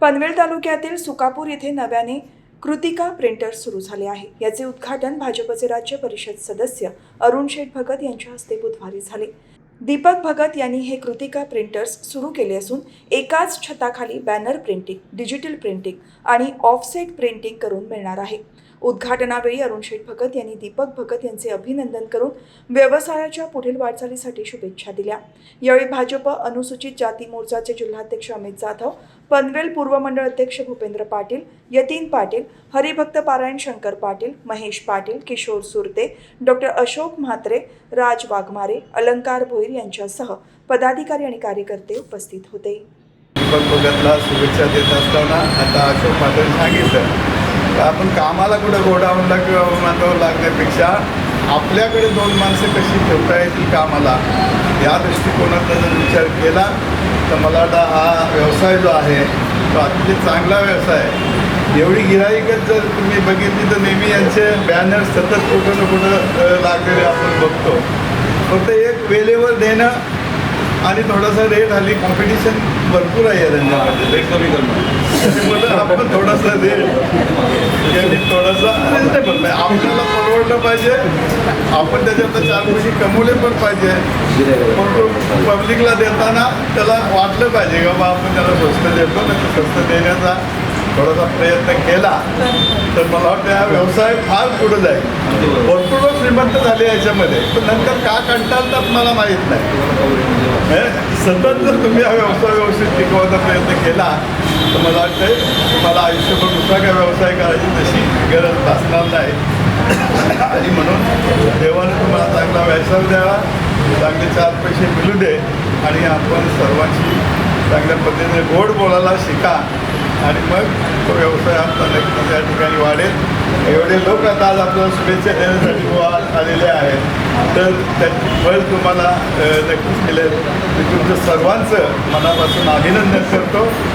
पनवेल तालुक्यातील सुकापूर येथे नव्याने कृतिका प्रिंटर सुरू झाले आहे. याचे उद्घाटन भाजपचे राज्य परिषद सदस्य अरुण शेठ भगत यांच्या हस्ते बुधवारी झाले. दीपक भगत यांनी हे कृतिका प्रिंटर्स सुरू केले असून एकाच छताखाली बॅनर प्रिंटिंग डिजिटल प्रिंटिंग आणि ऑफसेट प्रिंटिंग करून मिळणार आहे. उद्घाटनावेळी अरुण शेठ भगत यांनी दीपक भगत यांचे अभिनंदन करून व्यवसायाच्या पुढील वाटचालीसाठी शुभेच्छा दिल्या. यावेळी भाजप अनुसूचित जाती मोर्चाचे जिल्हाध्यक्ष अमित जाधव पनवेल पूर्व मंडळ अध्यक्ष भूपेंद्र पाटील यतीन पाटील हरिभक्त पारायण शंकर पाटील महेश पाटील किशोर सुरते डॉक्टर अशोक म्हात्रे राज वाघमारे अलंकार भोईर यांच्यासह पदाधिकारी आणि कार्यकर्ते उपस्थित होते. दीपक भगतला शुभेच्छा देत असताना आता अशोक पाटील सांगितलं आपण कामाला कुठं गोडाऊनला किंवा विमानतळावर लागण्यापेक्षा आपल्याकडे दोन माणसं कशी ठेवता येतील कामाला या दृष्टिकोनातनं जर विचार केला तर मला वाटतं हा व्यवसाय जो आहे तो अतिशय चांगला व्यवसाय आहे. एवढी गिराईकच जर तुम्ही बघितली तर नेहमी यांचे बॅनर सतत कुठं ना कुठं लागलेले आपण बघतो. फक्त एक वेळेवर देणं आणि थोडासा रेट हल्ली कॉम्पिटिशन भरपूर आहे या धंद्यामध्ये. रेट कमी करणं. त्याच्यामुळे आपण थोडासा दे. यांनी थोडासा रिजनेबल आपल्याला परवडलं पाहिजे. आपण त्याच्यातनं चार पैसे कमवले पण पाहिजे. पब्लिकला देताना त्याला वाटलं पाहिजे का बा आपण त्याला स्वस्त देतो ना स्वस्त देण्याचा थोडासा प्रयत्न केला. तर मला वाटतं हा व्यवसाय फार पुढे जाईल. भरपूर श्रीमंत झाले याच्यामध्ये. पण नंतर का कंटाळतात मला माहीत नाही. सतत जर तुम्ही हा व्यवसाय व्यवस्थित टिकवायचा प्रयत्न केला तर मला वाटतं तुम्हाला आयुष्यभर दुसरा काय व्यवसाय करायची तशी गरज भासणार नाही. आणि म्हणून देवाने तुम्हाला चांगला व्यवसाय द्यावा चांगले चार पैसे मिळू दे आणि आपण सर्वांशी चांगल्या पद्धतीने गोड बोलायला शिका. आणि मग तो व्यवसाय आपला नक्कीच या ठिकाणी वाढेल. एवढे लोक आता आज आपल्याला शुभेच्छा देण्यासाठी आलेले आहेत. तर त्याची फळ तुम्हाला नक्कीच मिळेल. मी तुमचं सर्वांचं मनापासून अभिनंदन करतो.